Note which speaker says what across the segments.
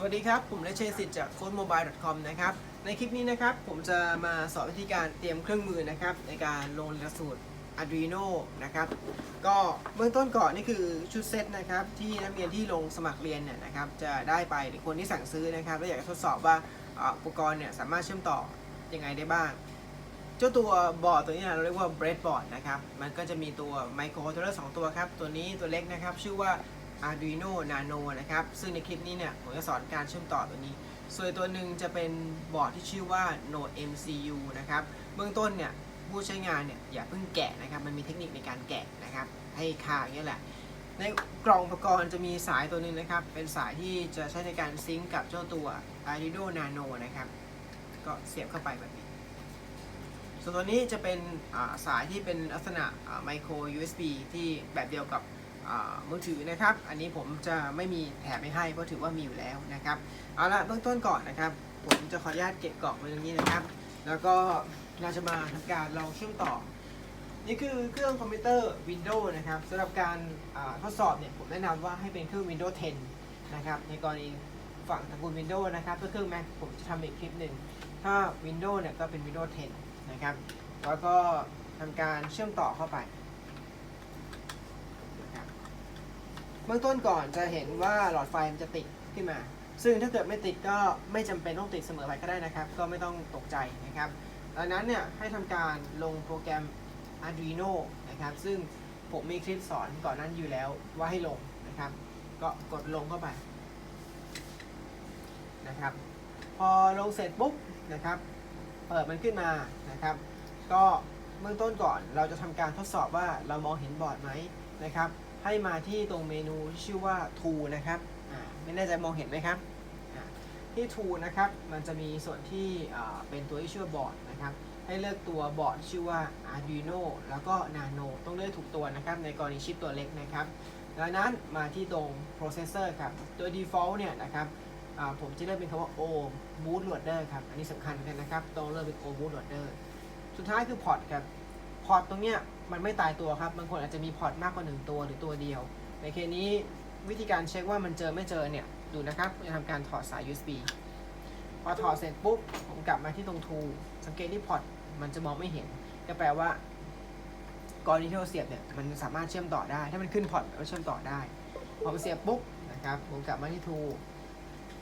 Speaker 1: สวัสดีครับ ผมเลเชสิทธิ์จาก codemobile.com นะครับ ในคลิปนี้นะครับ ผมจะมาสอนวิธีการเตรียมเครื่องมือนะครับ ในการลงหลักสูตร Arduino นะครับ ก็เบื้องต้นก่อนนี่คือชุดเซตนะครับ ที่นักเรียนที่ลงสมัครเรียนเนี่ยนะครับ จะได้ไปหรือคนที่สั่งซื้อนะครับและอยากจะทดสอบว่าอุปกรณ์เนี่ยสามารถเชื่อมต่อยังไงได้บ้าง เจ้าตัวบอร์ดตัวนี้นะเราเรียกว่า breadboard นะครับ มันก็จะมีตัว microcontroller 2ตัวครับ ตัวนี้ตัวเล็กนะครับ ชื่อว่า Arduino Nano นะครับ ซึ่งในคลิปนี้เนี่ย ผมจะสอนการเชื่อมต่อตัวนี้ ส่วนตัวหนึ่งจะเป็นบอร์ดที่ชื่อว่า Node MCU นะครับ เบื้องต้นเนี่ย ผู้ใช้งานเนี่ย อย่าเพิ่งแกะนะครับ มันมีเทคนิคในการแกะนะครับ ให้ค่าอย่างนี้ยแหละ ในกล่องอุปกรณ์จะมีสายตัวหนึงนะครับ เป็นสายที่จะใช้ในการซิงก์กับเจ้าตัว Arduino Nano นะครับ ก็เสียบเข้าไปแบบนี้ส่วนตัวนี้จะเป็นสายที่เป็นลักษณะไมโคร USB ที่แบบเดียวกับ มือถือนะครับ อันนี้ผมจะไม่มีแถมไม่ให้เพราะถือว่ามีอยู่แล้วนะครับ เอาละเบื้องต้นก่อนนะครับ ผมจะขออนุญาตเก็บกล่องไว้ตรงนี้นะครับ แล้วก็เราจะมาทำการลองเชื่อมต่อ นี่คือเครื่องคอมพิวเตอร์ Windows นะครับสำหรับการทดสอบเนี่ยผมแนะนำว่าให้เป็นเครื่อง Windows 10 นะครับ ในกรณีฝั่งตระกูล Windows นะครับถ้าเครื่อง Mac ผมจะทำอีกคลิปหนึ่ง ถ้า Windows เนี่ยก็เป็น Windows 10 นะครับ แล้วก็ทำการเชื่อมต่อเข้าไปนะครับ เบื้องต้นก่อนจะเห็นว่าหลอดไฟมันจะติดขึ้นมา ซึ่งถ้าเกิดไม่ติดก็ไม่จำเป็นต้องติดเสมอไปก็ได้นะครับ ก็ไม่ต้องตกใจนะครับดังนั้นเนี่ยให้ทำการลงโปรแกรม Arduino นะครับ ซึ่งผมมีคลิปสอนก่อนนั้นอยู่แล้วว่าให้ลงนะครับ ก็กดลงเข้าไปนะครับ พอลงเสร็จปุ๊บนะครับ เปิดมันขึ้นมานะครับ ก็เบื้องต้นก่อนเราจะทำการทดสอบว่าเรามองเห็นบอร์ดไหมนะครับ ให้มาที่ตรงเมนูที่ชื่อว่า Tool นะครับไม่แน่ใจมองเห็นไหมครับที่ Tool นะครับมันจะมีส่วนที่เป็นตัวที่ชื่อว่าบอร์ดนะครับให้เลือกตัวบอร์ดที่ชื่อว่า Arduino แล้วก็ Nano ต้องเลือกถูกตัวนะครับในกรณีชิปตัวเล็กนะครับดังนั้นมาที่ตรง processor ครับโดย default เนี่ยนะครับผมจะเลือกเป็นคำว่า O bootloader ครับ อันนี้สำคัญกันนะครับ ต้องเลือกเป็น O bootloader สุดท้ายคือพอร์ตครับ พอร์ตตรงเนี้ยมันไม่ตายตัวครับ บางคนอาจจะมีพอร์ตมากกว่า 1 ตัวหรือตัวเดียว ในเคสนี้วิธีการเช็คว่ามันเจอไม่เจอเนี่ย ดูนะครับจะทำการถอดสาย USB พอถอดเสร็จปุ๊บ ผมกลับมาที่ตรง tool สังเกตที่พอร์ตมันจะมองไม่เห็น ก็แปลว่ากรณีที่เราเสียบเนี่ย มันสามารถเชื่อมต่อได้ ถ้ามันขึ้นพอร์ตก็เชื่อมต่อได้ พอมันเสียบปุ๊บนะครับ ผมกลับมาที่ tool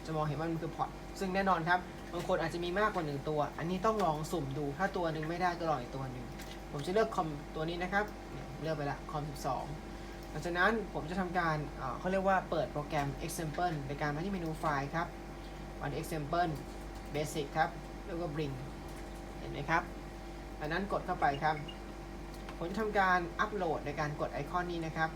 Speaker 1: จะมองเห็นว่ามันคือพอร์ต ซึ่งแน่นอนครับ บางคนอาจจะมีมากกว่าหนึ่งตัว อันนี้ต้องลองสุ่มดู ถ้าตัวหนึ่งไม่ได้ก็ลองอีกตัวหนึ่ง ผมจะเลือกคอมตัวนี้นะครับ เลือกไปละคอม 12 หลังจากนั้นผมจะทำการเขาเรียกว่าเปิดโปรแกรม example ในการมาที่เมนูไฟล์ครับมาที่ example basic ครับ แล้วก็ bring เห็นไหมครับจากนั้นกดเข้าไปครับ ผมจะทำการอัปโหลดในการกดไอคอนนี้นะครับ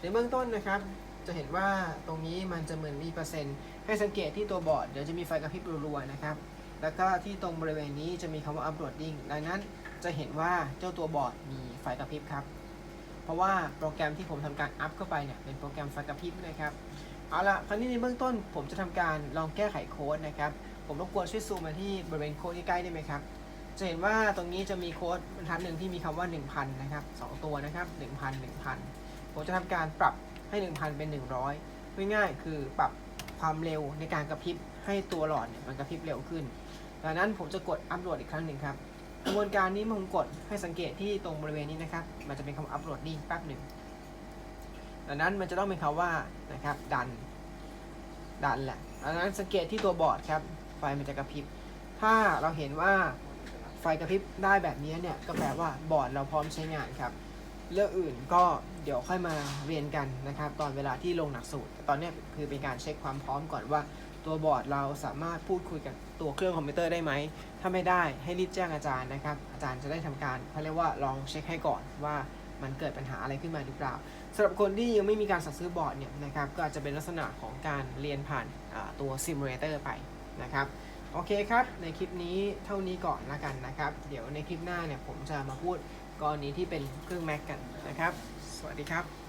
Speaker 1: ในเบื้องต้นนะครับ จะเห็นว่าตรงนี้มันจะเหมือนมีเปอร์เซ็นต์ ให้สังเกตที่ตัวบอร์ด เดี๋ยวจะมีไฟกระพริบรัวๆนะครับ แล้วก็ที่ตรงบริเวณนี้จะมีคำว่า uploading ดังนั้นจะเห็นว่าเจ้าตัวบอร์ดมีไฟกระพริบครับ เพราะว่าโปรแกรมที่ผมทำการอัพเข้าไปเนี่ยเป็นโปรแกรมไฟกระพริบนะครับ เอาละคราวนี้ในเบื้องต้นผมจะทำการลองแก้ไขโค้ดนะครับ ผมรบกวนช่วยซูมมาที่บริเวณโค้ดใกล้ได้ไหมครับ จะเห็นว่าตรงนี้จะมีโค้ดบรรทัดหนึ่งที่มีคำว่า 1000 นะครับสองตัวนะครับ 1000 1000 ผมจะทำการปรับให้ 1,000 เป็น 100ง่ายๆคือปรับความเร็วในการกระพริบ ให้ตัวหลอดเนี่ยมันกระพริบเร็วขึ้นดังนั้นผมจะกดอัปโหลดอีกครั้งหนึ่งครับกระบวนการนี้ผมกดให้สังเกตที่ตรงบริเวณนี้นะครับ มันจะเป็นคำว่าอัปโหลดนี่แป๊บหนึ่งดังนั้นมันจะต้องเป็นคำว่านะครับดัน ดันแหละดังนั้นสังเกตที่ตัวบอร์ดครับ ไฟมันจะกระพริบ ถ้าเราเห็นว่าไฟกระพริบได้แบบนี้เนี่ยก็แปลว่าบอร์ดเราพร้อมใช้งานครับ เรื่องอื่นก็เดี๋ยวค่อยมาเรียนกันนะครับ ตอนเวลาที่ลงหลักสูตร ตอนนี้คือเป็นการเช็คความพร้อมก่อนว่า ตัวบอร์ดเราสามารถพูดคุยกับตัวเครื่องคอมพิวเตอร์ได้ไหม ถ้าไม่ได้ให้รีบแจ้งอาจารย์นะครับ อาจารย์จะได้ทำการเขาเรียกว่าลองเช็คให้ก่อนว่ามันเกิดปัญหาอะไรขึ้นมาหรือเปล่าสำหรับคนที่ยังไม่มีการสั่งซื้อบอร์ดเนี่ยนะครับก็อาจจะเป็นลักษณะของการเรียนผ่านตัวซิมูเลเตอร์ไปนะครับโอเคครับ ในคลิปนี้เท่านี้ก่อนละกันนะครับ เดี๋ยวในคลิปหน้าเนี่ยผมจะมาพูดกรณีที่เป็นเครื่อง Mac กันนะครับ สวัสดีครับ